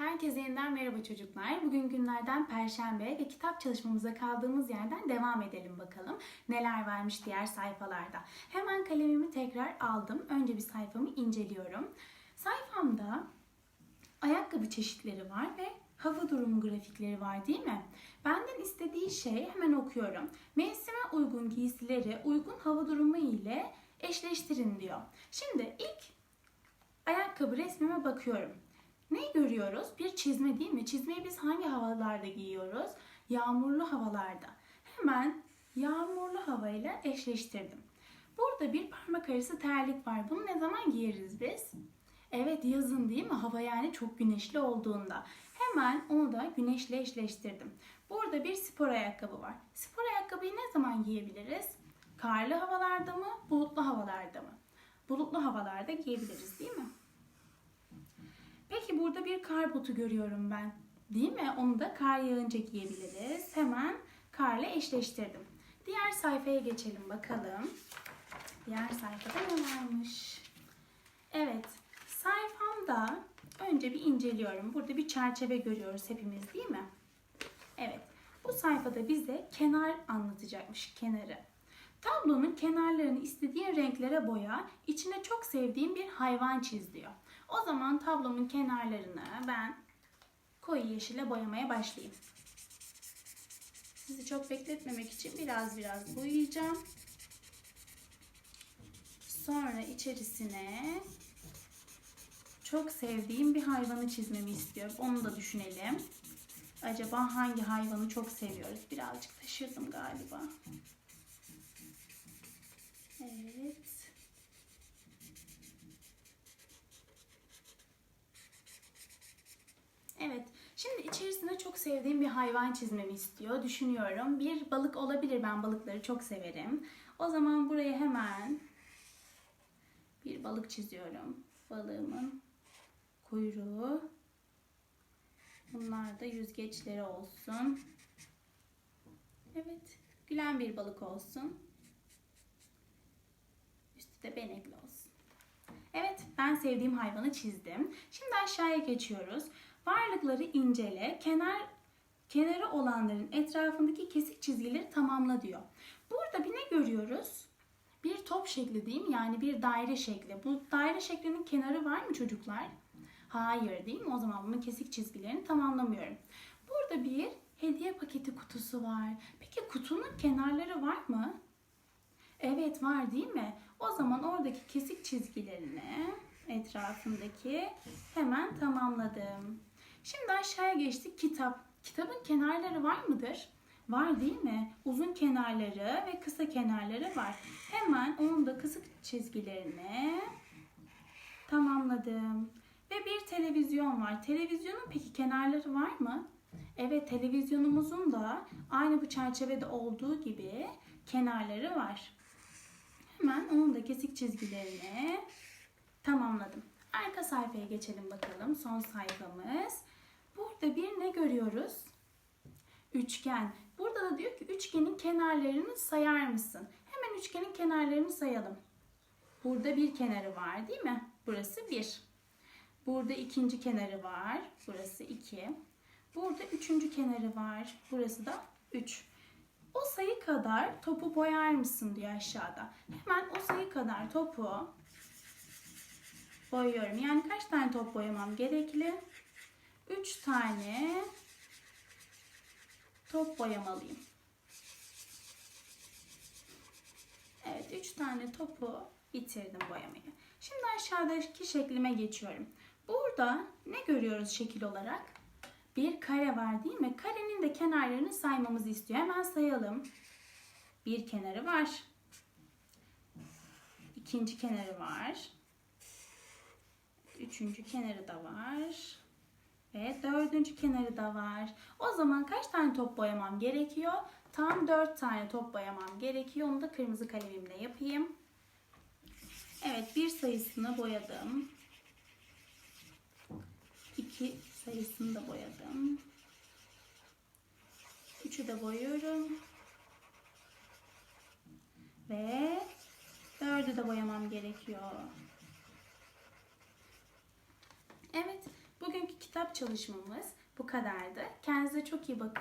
Herkese yeniden merhaba çocuklar. Bugün günlerden Perşembe ve kitap çalışmamıza kaldığımız yerden devam edelim bakalım. Neler varmış diğer sayfalarda. Hemen kalemimi tekrar aldım. Önce bir sayfamı inceliyorum. Sayfamda ayakkabı çeşitleri var ve hava durumu grafikleri var değil mi? Benden istediği şey hemen okuyorum. Mevsime uygun giysileri uygun hava durumu ile eşleştirin diyor. Şimdi ilk ayakkabı resmime bakıyorum. Ne görüyoruz? Bir çizme değil mi? Çizmeyi biz hangi havalarda giyiyoruz? Yağmurlu havalarda. Hemen yağmurlu havayla eşleştirdim. Burada bir parmak arası terlik var. Bunu ne zaman giyeriz biz? Evet yazın değil mi? Hava yani çok güneşli olduğunda. Hemen onu da güneşle eşleştirdim. Burada bir spor ayakkabı var. Spor ayakkabıyı ne zaman giyebiliriz? Karlı havalarda mı, bulutlu havalarda mı? Bulutlu havalarda giyebiliriz değil mi? Burada bir kar botu görüyorum ben. Değil mi? Onu da kar yağınca giyebiliriz. Hemen karla eşleştirdim. Diğer sayfaya geçelim bakalım. Diğer sayfada ne varmış? Evet, sayfamda önce bir inceliyorum. Burada bir çerçeve görüyoruz hepimiz değil mi? Evet, bu sayfada bize kenar anlatacakmış, kenarı. Tablonun kenarlarını istediğin renklere boya, içine çok sevdiğim bir hayvan çiz diyor. O zaman tablomun kenarlarını ben koyu yeşile boyamaya başlayayım. Sizi çok bekletmemek için biraz biraz boyayacağım. Sonra içerisine çok sevdiğim bir hayvanı çizmemi istiyorum. Onu da düşünelim. Acaba hangi hayvanı çok seviyoruz? Birazcık taşırdım galiba. Evet. Evet. Şimdi içerisine çok sevdiğim bir hayvan çizmemi istiyor. Düşünüyorum. Bir balık olabilir. Ben balıkları çok severim. O zaman buraya hemen bir balık çiziyorum. Balığımın kuyruğu. Bunlar da yüzgeçleri olsun. Evet. Gülen bir balık olsun. Üstü de benekli olsun. Evet, ben sevdiğim hayvanı çizdim. Şimdi aşağıya geçiyoruz. Varlıkları incele, kenar kenarı olanların etrafındaki kesik çizgileri tamamla diyor. Burada bir ne görüyoruz? Bir top şekli değil mi? Yani bir daire şekli. Bu daire şeklinin kenarı var mı çocuklar? Hayır değil mi? O zaman bunun kesik çizgilerini tamamlamıyorum. Burada bir hediye paketi kutusu var. Peki kutunun kenarları var mı? Evet var değil mi? O zaman oradaki kesik çizgilerini etrafındaki hemen tamamladım. Şimdi aşağıya geçtik kitap. Kitabın kenarları var mıdır? Var değil mi? Uzun kenarları ve kısa kenarları var. Hemen onun da kısık çizgilerini tamamladım. Ve bir televizyon var. Televizyonun peki kenarları var mı? Evet televizyonumuzun da aynı bu çerçevede olduğu gibi kenarları var. Hemen onun da kesik çizgilerini tamamladım. Arka sayfaya geçelim bakalım. Son sayfamız. Burada bir ne görüyoruz? Üçgen. Burada da diyor ki üçgenin kenarlarını sayar mısın? Hemen üçgenin kenarlarını sayalım. Burada bir kenarı var değil mi? Burası bir. Burada ikinci kenarı var. Burası iki. Burada üçüncü kenarı var. Burası da üç. O sayı kadar topu boyar mısın diyor aşağıda. Hemen o sayı kadar topu boyuyorum. Yani kaç tane top boyamam gerekli? 3 tane top boyamalıyım. Evet 3 tane topu bitirdim boyamayı. Şimdi aşağıdaki şeklime geçiyorum. Burada ne görüyoruz şekil olarak? Bir kare var değil mi? Karenin de kenarlarını saymamızı istiyor. Hemen sayalım. Bir kenarı var. İkinci kenarı var. Üçüncü kenarı da var. Ve dördüncü kenarı da var. O zaman kaç tane top boyamam gerekiyor? Tam dört tane top boyamam gerekiyor. Onu da kırmızı kalemimle yapayım. Evet bir sayısını boyadım. İki sayısını da boyadım. Üçü de boyuyorum. Ve dördü de boyamam gerekiyor. Evet, bugünkü kitap çalışmamız bu kadardı. Kendinize çok iyi bakın.